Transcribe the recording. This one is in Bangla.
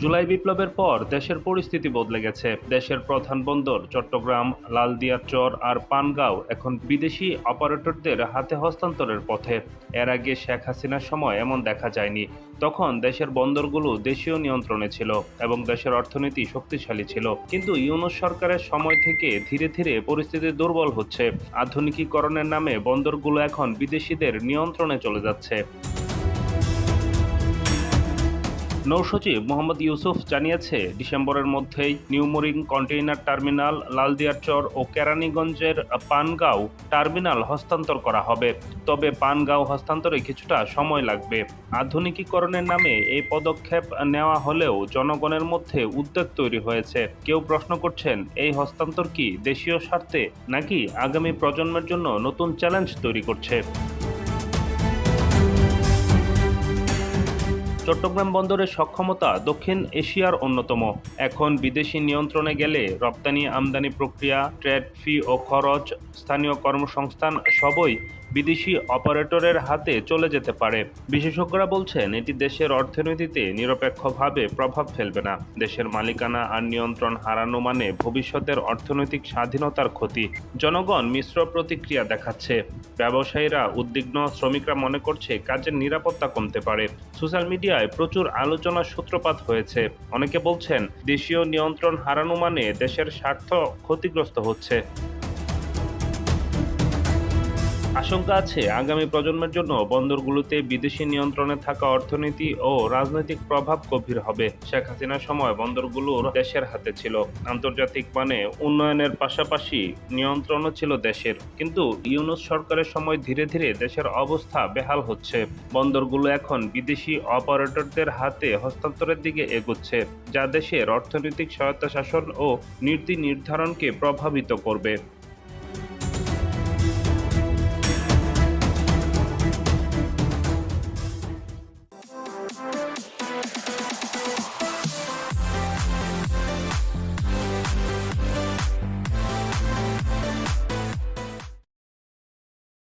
জুলাই বিপ্লবের পর দেশের পরিস্থিতি বদলে গেছে। দেশের প্রধান বন্দর চট্টগ্রাম লালদিয়াচর আর পানগাঁও এখন বিদেশি অপারেটরদের হাতে হস্তান্তরের পথে। এর আগে শেখ হাসিনার সময় এমন দেখা যায়নি। তখন দেশের বন্দরগুলো দেশীয় নিয়ন্ত্রণে ছিল এবং দেশের অর্থনীতি শক্তিশালী ছিল। কিন্তু ইউনুস সরকারের সময় থেকে ধীরে ধীরে পরিস্থিতি দুর্বল হচ্ছে। আধুনিকীকরণের নামে বন্দরগুলো এখন বিদেশিদের নিয়ন্ত্রণে চলে যাচ্ছে। নৌসচিব মোহাম্মদ ইউসুফ জানিয়েছে, ডিসেম্বরের মধ্যেই নিউমোরিং কন্টেইনার টার্মিনাল, লালদিয়ারচর ও কেরানীগঞ্জের পানগাঁও টার্মিনাল হস্তান্তর করা হবে। তবে পানগাঁও হস্তান্তরে কিছুটা সময় লাগবে। আধুনিকীকরণের নামে এই পদক্ষেপ নেওয়া হলেও জনগণের মধ্যে উদ্বেগ তৈরি হয়েছে। কেউ প্রশ্ন করছেন, এই হস্তান্তর কি দেশীয় স্বার্থে নাকি আগামী প্রজন্মের জন্য নতুন চ্যালেঞ্জ তৈরি করছে? চট্টগ্রাম বন্দরের সক্ষমতা দক্ষিণ এশিয়ার অন্যতম। এখন বিদেশি নিয়ন্ত্রণে গেলে রপ্তানি আমদানি প্রক্রিয়া, ট্রেড ফি ও খরচ, স্থানীয় কর্মসংস্থান সবই বিদেশি অপারেটরের হাতে চলে যেতে পারে। বিশেষজ্ঞরা বলছেন, এটি দেশের অর্থনীতিতে নিরপেক্ষভাবে প্রভাব ফেলবে না। দেশের মালিকানা আর নিয়ন্ত্রণ হারানো মানে ভবিষ্যতের অর্থনৈতিক স্বাধীনতার ক্ষতি। জনগণ মিশ্র প্রতিক্রিয়া দেখাচ্ছে। ব্যবসায়ীরা, উদ্বিগ্ন শ্রমিকরা মনে করছে কাজের নিরাপত্তা কমতে পারে। সোশ্যাল মিডিয়ায় প্রচুর আলোচনার সূত্রপাত হয়েছে। অনেকে বলছেন, দেশীয় নিয়ন্ত্রণ হারানো মানে দেশের স্বার্থ ক্ষতিগ্রস্ত হচ্ছে। আশঙ্কা আছে, আগামী প্রজন্মের জন্য বন্দরগুলোতে বিদেশি নিয়ন্ত্রণে থাকা অর্থনীতি ও রাজনৈতিক প্রভাব গভীর হবে। শেখ হাসিনার সময় বন্দরগুলোর দেশের হাতে ছিল। আন্তর্জাতিক মানে উন্নয়নের পাশাপাশি নিয়ন্ত্রণও ছিল দেশের। কিন্তু ইউনুস সরকারের সময় ধীরে ধীরে দেশের অবস্থা বেহাল হচ্ছে। বন্দরগুলো এখন বিদেশি অপারেটরদের হাতে হস্তান্তরের দিকে এগোচ্ছে, যা দেশের অর্থনৈতিক স্বায়ত্তশাসন ও নীতি নির্ধারণকে প্রভাবিত করবে।